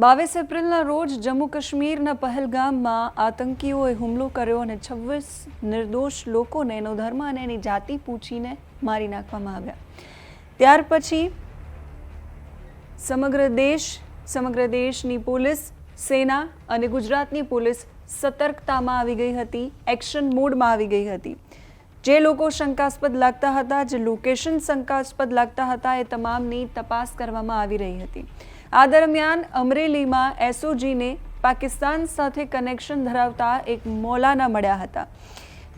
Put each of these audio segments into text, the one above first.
બાવીસ એપ્રિલના રોજ જમ્મુ કાશ્મીરના પહેલગામમાં આતંકીઓએ હુમલો કર્યો અને છવ્વીસ નિર્દોષ લોકોને એનો ધર્મ અને એની જાતિ પૂછીને મારી નાખવામાં આવ્યા. ત્યાર પછી સમગ્ર દેશ, સમગ્ર દેશની પોલીસ, સેના અને ગુજરાતની પોલીસ સતર્કતામાં આવી ગઈ હતી, એક્શન મોડમાં આવી ગઈ હતી. જે લોકો શંકાસ્પદ લાગતા હતા, જે લોકેશન શંકાસ્પદ લાગતા હતા, એ તમામની તપાસ કરવામાં આવી રહી હતી. આ દરમિયાન અમરેલીમાં એસઓજીને પાકિસ્તાન સાથે કનેક્શન ધરાવતા એક મૌલાના મળ્યા હતા,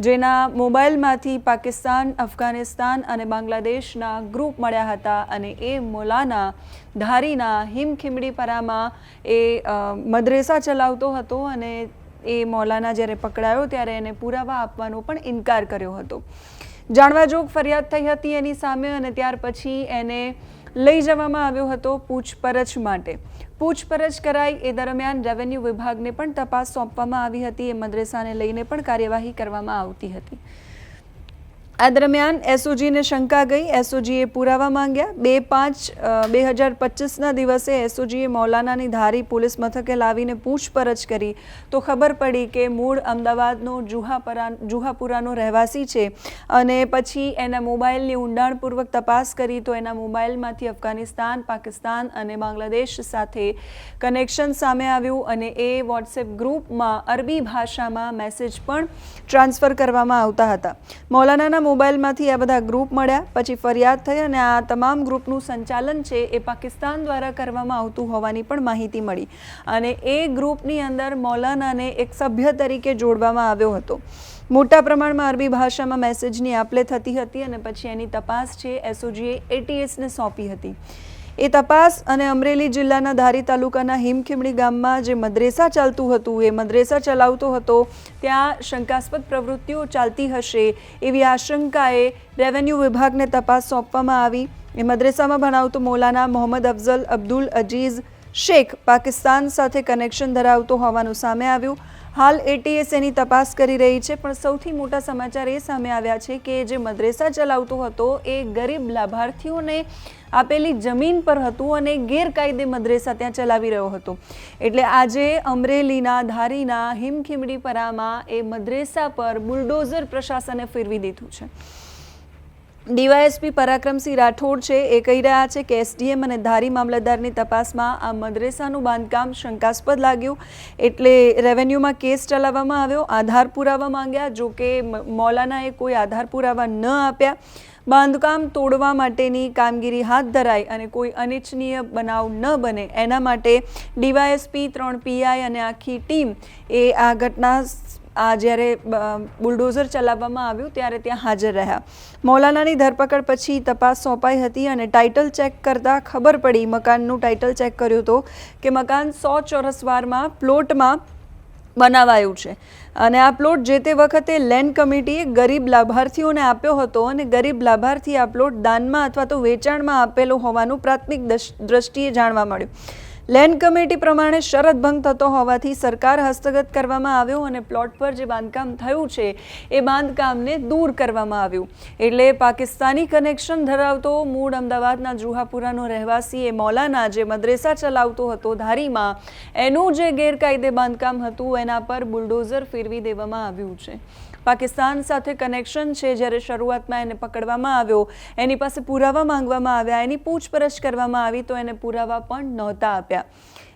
જેના મોબાઈલમાંથી પાકિસ્તાન, અફઘાનિસ્તાન અને બાંગ્લાદેશના ગ્રુપ મળ્યા હતા અને એ મૌલાના ધારીના હિમખીમડીપરામાં એ મદ્રેસા ચલાવતો હતો અને એ મૌલાના જ્યારે પકડાયો ત્યારે એને પુરાવા આપવાનો પણ ઇનકાર કર્યો હતો. જાણવાજોગ ફરિયાદ થઈ હતી એની સામે અને ત્યાર પછી એને લઈ જવામાં આવ્યો હતો પૂછપરછ માટે. પૂછપરછ કરાઈ એ દરમિયાન રેવન્યુ વિભાગને પણ તપાસ સોંપવામાં આવી હતી. એ મદ્રેસાને લઈને પણ કાર્યવાહી કરવામાં આવતી હતી. આ દરમિયાન એસઓજીને શંકા ગઈ. એસઓજીએ પુરાવા માંગ્યા. બે પાંચ બે હજાર પચીસના દિવસે એસઓજીએ મૌલાનાની ધારી પોલીસ મથકે લાવીને પૂછપરછ કરી. તો ખબર પડી કે મૂળ અમદાવાદનો જુહાપરા, જુહાપુરાનો રહેવાસી છે અને પછી એના મોબાઈલની ઊંડાણપૂર્વક તપાસ કરી તો એના મોબાઈલમાંથી અફઘાનિસ્તાન, પાકિસ્તાન અને બાંગ્લાદેશ સાથે કનેક્શન સામે આવ્યું અને એ વોટ્સએપ ગ્રુપમાં અરબી ભાષામાં મેસેજ પણ ટ્રાન્સફર કરવામાં આવતા હતા. મૌલાનાના મોબાઈલમાંથી આ બધા ગ્રુપ મળ્યા, પછી ફરિયાદ થઈ અને આ તમામ ગ્રુપનું સંચાલન છે એ પાકિસ્તાન દ્વારા કરવામાં આવતું હોવાની પણ માહિતી મળી. અને એ ગ્રુપની અંદર મૌલાનાને એક સભ્ય તરીકે જોડવામાં આવ્યો હતો. મોટા પ્રમાણમાં અરબી ભાષામાં મેસેજની આપલે થતી હતી અને પછી એની તપાસ છે એસઓજીએ એટીએસને સોંપી હતી. એ તપાસ અને અમરેલી જિલ્લાના ધારી તાલુકાના હિમખીમડી ગામમાં જે મદ્રેસા ચાલતું હતું, એ મદ્રેસા ચલાવતો હતો, ત્યાં શંકાસ્પદ પ્રવૃત્તિઓ ચાલતી હશે એવી આશંકાએ રેવન્યુ વિભાગને તપાસ સોંપવામાં આવી. એ મદ્રેસામાં ભણાવતો મૌલાના મોહમ્મદ અફઝલ અબ્દુલ અજીઝ શેખ પાકિસ્તાન સાથે કનેક્શન ધરાવતો હોવાનું સામે આવ્યું. હાલ એટીએસ એની તપાસ કરી રહી છે, પણ સૌથી મોટા સમાચાર એ સામે આવ્યા છે કે જે મદ્રેસા ચલાવતો હતો, એ ગરીબ લાભાર્થીઓને આપેલી જમીન પર હતું અને ગેરકાયદે મદ્રેસા ત્યાં ચલાવી રહ્યો હતો. એટલે આજે અમરેલીના ધારીના હિમખીમડીપરામાં એ મદ્રેસા પર બુલડોઝર પ્રશાસને ફેરવી દીધું છે. ડીવાયએસપી પરાક્રમસિંહ રાઠોડ છે, એ કહી રહ્યા છે કે એસડીએમ અને ધારી મામલતદારની તપાસમાં આ મદ્રેસાનું બાંધકામ શંકાસ્પદ લાગ્યું, એટલે રેવન્યુમાં કેસ ચલાવવામાં આવ્યો, આધાર પુરાવા માંગ્યા, જો કે મૌલાનાએ કોઈ આધાર પુરાવા ન આપ્યા. બાંધકામ તોડવા માટેની કામગીરી હાથ ધરાઈ અને કોઈ અનિચ્છનીય બનાવ ન બને. એના માટે ડીવાયએસપી ત્રણ પીઆઈ અને આખી ટીમ એ આ ઘટના આ જ્યારે બુલડોઝર ચલાવવામાં આવ્યું ત્યારે ત્યાં હાજર રહ્યા. મૌલાનાની ધરપકડ પછી તપાસ સોંપાઈ હતી અને ટાઇટલ ચેક કરતાં ખબર પડી, મકાનનું ટાઇટલ ચેક કર્યું તો, કે મકાન સો ચોરસવારમાં પ્લોટમાં બનાવાયું છે. અને આ પ્લોટ જે તે વખતે લેન્ડ કમિટીએ ગરીબ લાભાર્થીઓને આપ્યો હતો અને ગરીબ લાભાર્થી આ પ્લોટ દાનમાં અથવા તો વેચાણમાં આપેલો હોવાનું પ્રાથમિક દ્રષ્ટિએ જાણવા મળ્યું. લેન્ડ કમિટી પ્રમાણે શરત ભંગ થતો હોવાથી સરકાર હસ્તગત કરવામાં આવ્યો અને પ્લોટ પર જે બાંધકામ થયું છે, એ બાંધકામને દૂર કરવામાં આવ્યું. એટલે પાકિસ્તાની કનેક્શન ધરાવતો મૂળ અમદાવાદના જુહાપુરાનો રહેવાસી એ મૌલાના જે મદ્રેસા ચલાવતો હતો ધારીમાં, એનું જે ગેરકાયદે બાંધકામ હતું, એના પર બુલડોઝર ફેરવી દેવામાં આવ્યું છે. પાકિસ્તાન સાથે કનેક્શન છે જ્યારે શરૂઆતમાં એને પકડવામાં આવ્યો. એની પાસે પુરાવા માંગવામાં આવ્યા, એની પૂછપરછ કરવામાં આવી તો એને પુરાવા પણ નહોતા આપ્યા.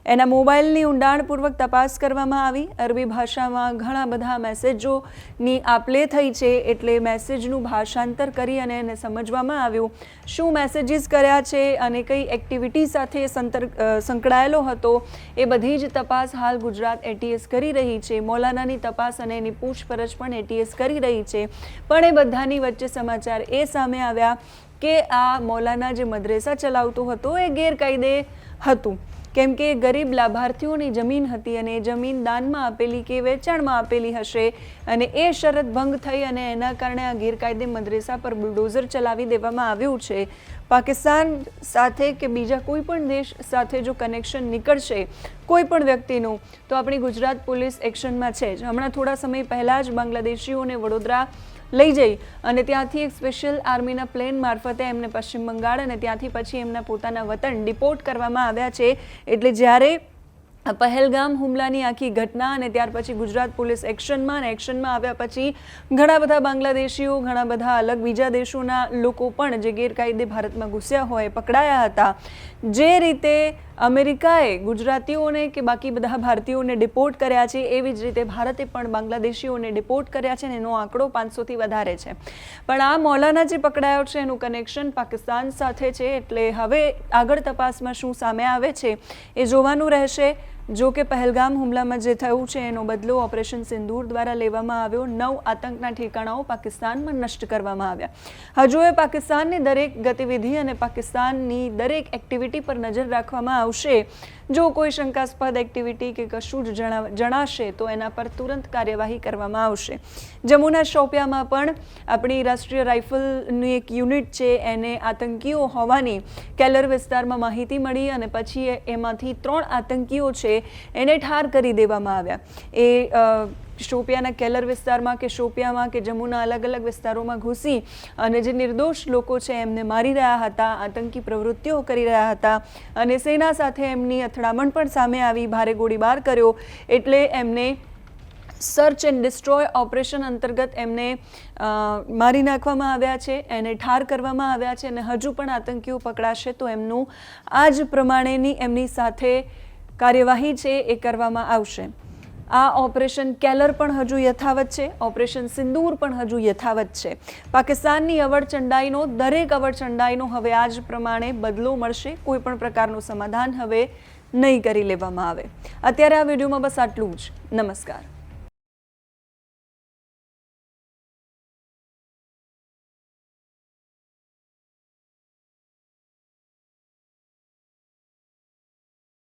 એના મોબાઈલની ઊંડાણપૂર્વક તપાસ કરવામાં આવી. અરબી ભાષામાં ઘણા બધા મેસેજોની આપલે થઈ છે એટલે મેસેજનું ભાષાંતર કરી અને એને સમજવામાં આવ્યું. શું મેસેજીસ કર્યા છે અને કઈ એક્ટિવિટી સાથે સંતર સંકળાયેલો હતો એ બધી જ તપાસ હાલ ગુજરાત એટીએસ કરી રહી છે. મૌલાનાની તપાસ અને એની પૂછપરછ પણ એટીએસ કરી રહી છે. પણ એ બધાની વચ્ચે સમાચાર એ સામે આવ્યા કે આ મૌલાના જે મદ્રેસા ચલાવતો હતો એ ગેરકાયદે હતું. કેમ કે ગરીબ લાભાર્થીઓની જમીન હતી અને એ જમીન દાનમાં આપેલી કે વેચાણમાં આપેલી હશે અને એ શરત ભંગ થઈ અને એના કારણે આ ગેરકાયદે મદ્રેસા પર બુલડોઝર ચલાવી દેવામાં આવ્યું છે. પાકિસ્તાન સાથે કે બીજા કોઈ પણ દેશ સાથે જો કનેક્શન નીકળશે કોઈ પણ વ્યક્તિનું, તો આપણી ગુજરાત પોલીસ એક્શનમાં છે જ. હમણાં થોડા સમય પહેલાં જ બાંગ્લાદેશીઓને વડોદરા લઈ જઈ. અને ત્યાંથી એક સ્પેશિયલ આર્મીના પ્લેન મારફતે એમને પશ્ચિમ બંગાળ અને ત્યાંથી પછી એમના પોતાના વતન ડિપોર્ટ કરવામાં આવ્યા છે. એટલે જ્યારે પહેલગામ હુમલાની આખી ઘટના અને ત્યાર પછી ગુજરાત પોલીસ એક્શનમાં અને એક્શનમાં આવ્યા પછી ઘણા બધા બાંગ્લાદેશીઓ, ઘણા બધા અલગ બીજા દેશોના લોકો પણ જે ગેરકાયદે ભારતમાં ઘૂસ્યા હોય, પકડાયા હતા. જે રીતે અમેરિકાએ ગુજરાતીઓને કે બાકી બધા ભારતીયોને ડિપોર્ટ કર્યા છે, એવી જ રીતે ભારતે પણ બાંગ્લાદેશીઓને ડિપોર્ટ કર્યા છે અને એનો આંકડો પાંચસોથી વધારે છે. પણ આ મૌલાના જે પકડાયો છે, એનું કનેક્શન પાકિસ્તાન સાથે છે, એટલે હવે આગળ તપાસમાં શું સામે આવે છે, એ જોવાનું રહેશે. જો કે પહેલગામ હુમલામાં જે થયું છે, એનો બદલો ઓપરેશન સિંદૂર દ્વારા લેવામાં આવ્યો. નવ આતંકના ઠેકાણાઓ પાકિસ્તાનમાં નષ્ટ કરવામાં આવ્યા. હજુ એ પાકિસ્તાનની દરેક ગતિવિધિ અને પાકિસ્તાનની દરેક એક્ટિવિટી પર નજર રાખવામાં આવશે. જો કોઈ શંકાસ્પદ એક્ટિવિટી કે કશું જ જણાશે, તો એના પર તુરંત કાર્યવાહી કરવામાં આવશે. જમ્મુના શોપિયામાં પણ આપણી રાષ્ટ્રીય રાઇફલની એક યુનિટ છે, એને આતંકીઓ હોવાની કેલર વિસ્તારમાં માહિતી મળી અને પછી એમાંથી ત્રણ આતંકીઓ છે એને ઠાર કરી દેવામાં આવ્યા. એ શોપિયાના કેલર વિસ્તારમાં કે શોપિયામાં કે જમ્મુના અલગ અલગ વિસ્તારોમાં ઘૂસી અને જે નિર્દોષ લોકો છે એમને મારી રહ્યા હતા, આતંકી પ્રવૃત્તિઓ કરી રહ્યા હતા અને સેના સાથે એમની અથડામણ પણ સામે આવી, ભારે ગોળીબાર કર્યો એટલે એમને સર્ચ એન્ડ ડિસ્ટ્રોય ઓપરેશન અંતર્ગત એમને મારી નાખવામાં આવ્યા છે, એને ઠાર કરવામાં આવ્યા છે અને હજુ પણ આતંકીઓ પકડાશે તો એમનું આ જ પ્રમાણેની એમની સાથે કાર્યવાહી છે એ કરવામાં આવશે. આ ઓપરેશન કેલર પણ હજુ યથાવત છે, ઓપરેશન સિંદૂર પણ હજુ યથાવત છે. પાકિસ્તાનની અવડચંડાઈનો દરેક અવડચંડાઈનો હવે આ જ પ્રમાણે બદલો મળશે, કોઈ પણ પ્રકારનું સમાધાન હવે નહીં કરી લેવામાં આવે. અત્યારે આ વિડીયોમાં બસ આટલું જ. નમસ્કાર.